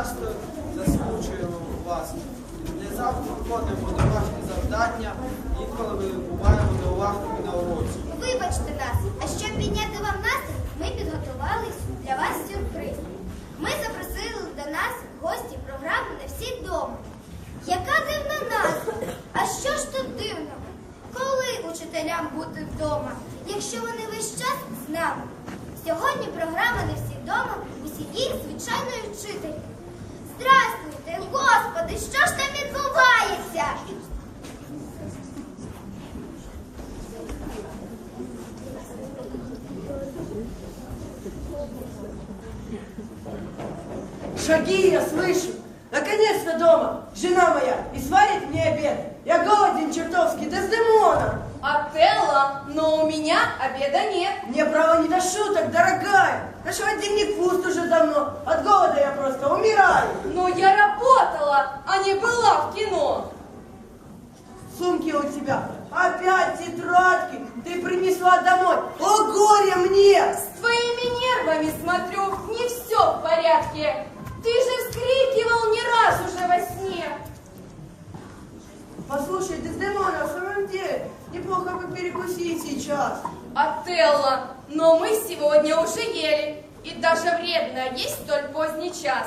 часто засмучуємо вас. Внезапно входимо ваші завдання, інколи ми буваємо увагу на уроці. Вибачте нас, а щоб підняти вам настрій, ми підготували для вас сюрприз. Ми запросили до нас гості програми «Не всі вдома». Яка дивна назва? А що ж тут дивно, Коли учителям бути вдома, якщо вони весь час з нами? Сьогодні програма «Не всі вдома» усієї звичайної вчителі. Господи, що ж там відбувається? Шаги я слышу. Наконец-то дома. Жена моя и сварит мне обед. Я голоден чертовски, Дездемона. Отелло, но у меня обеда нет. Мне право не до шуток, дорогая. Наш холодильник пуст уже давно. От голода я просто умираю. Но я работала, а не была в кино. Сумки у тебя. Опять тетрадки. Ты принесла домой. О, горе мне! С твоими нервами, смотрю, не все в порядке. Ты же вскрикивал не раз уже во сне. Послушай, Дездемона, в самом деле, неплохо бы перекусить сейчас. Отелло, но мы сегодня уже ели. И даже вредно есть столь поздний час.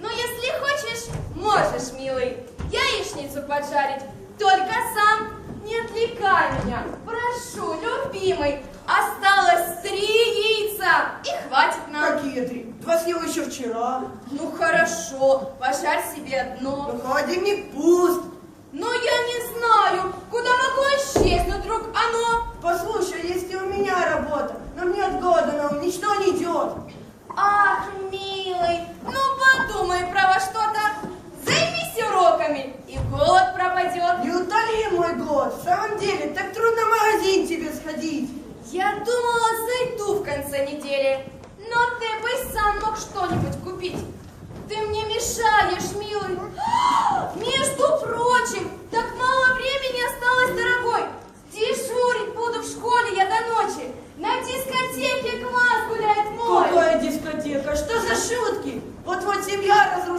Но если хочешь, можешь, милый, яичницу поджарить. Только сам не отвлекай меня. Прошу, любимый, осталось три яйца. И хватит нам. Какие три? Два съел еще вчера. Ну хорошо, пожарь себе одно. Но холодильник пуст. Но я не знаю, куда могу исчезнуть вдруг оно. Послушай, есть и у меня работа, но мне от голода на ум ничто не идет. Ах, милый, ну подумай про во что-то. Займись уроками, и голод пропадет. Не утоли мой голод. В самом деле, так трудно в магазин тебе сходить. Я думала, зайду в конце недели, но ты бы сам мог что-нибудь купить. Ты мне мешаешь, милый. Между прочим, так мало времени осталось, дорогой. Дежурить буду в школе я до ночи. На дискотеке класс гуляет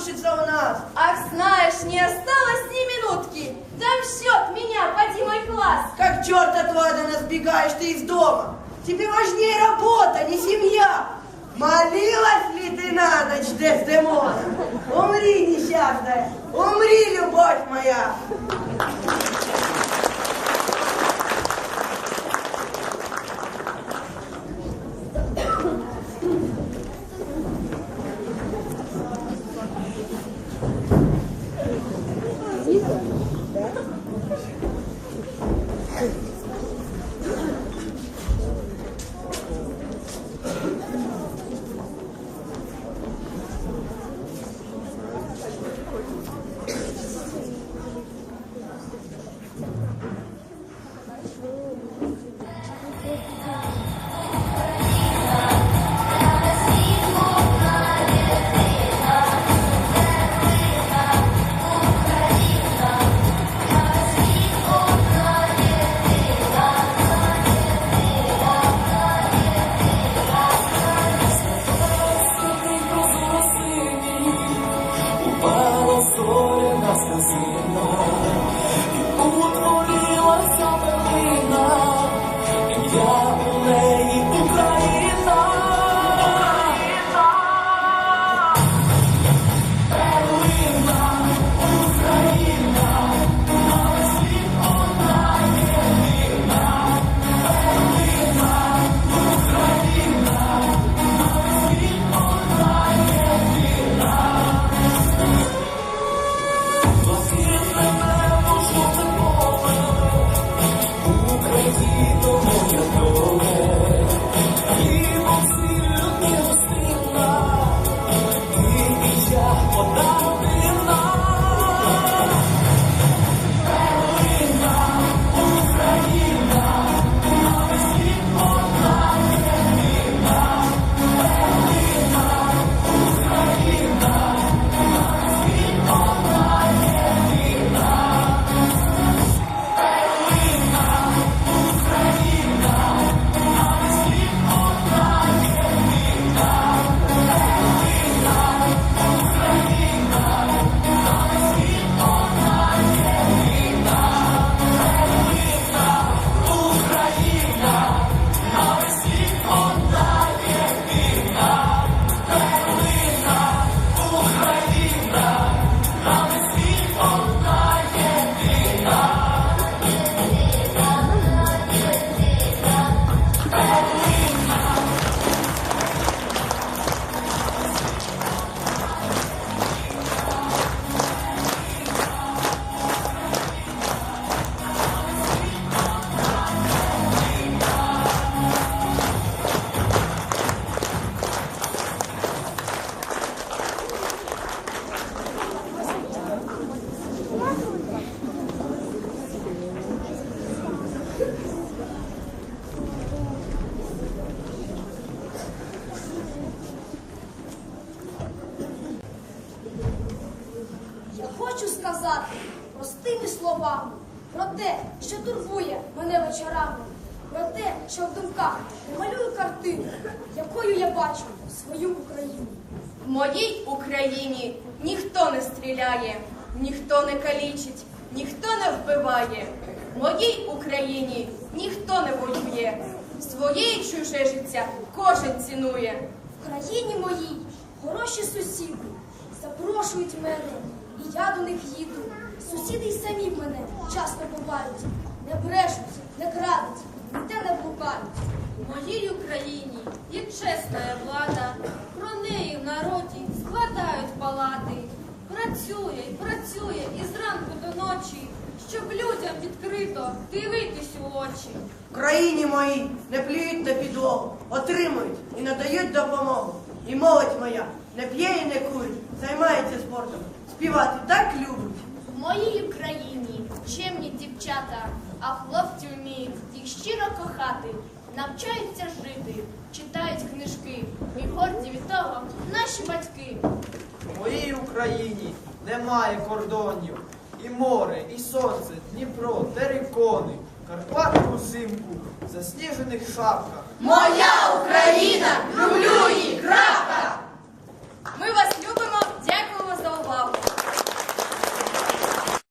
разрушится у нас. Ах, знаешь, не осталось ни минутки. Там счет меня, поди мой класс. Как черт от ладана сбегаешь ты из дома. Тебе важнее работа, не семья. Молилась ли ты на ночь, Дездемона? Умри, несчастная, умри, любовь моя. Мене вечорами, про те, що в думках я малюю картину, якою я бачу свою Україну. В моїй Україні ніхто не стріляє, ніхто не калічить, ніхто не вбиває. В моїй Україні ніхто не воює. Своє і чуже життя кожен цінує. В країні моїй хороші сусіди запрошують мене, і я до них їду. Сусіди й самі в мене часто бувають, не брешуть, не крадуть, ніде не блукають. В моїй Україні є чесна влада, про неї в народі складають палати. Працює працює і зранку до ночі, щоб людям відкрито дивитись у очі. В країні моїй не плюють на підлогу, отримують і надають допомогу. І молодь моя не п'є і не курить, займається спортом, співати так любить. В моїй Україні чемні дівчата, а хлопці вміють їх щиро кохати, навчаються жити, читають книжки. Ми горді від того наші батьки. В моїй Україні немає кордонів. І море, і сонце, Дніпро, терикони, Карпати узимку, засніжених шапках. Моя Україна, люблю її, крапка!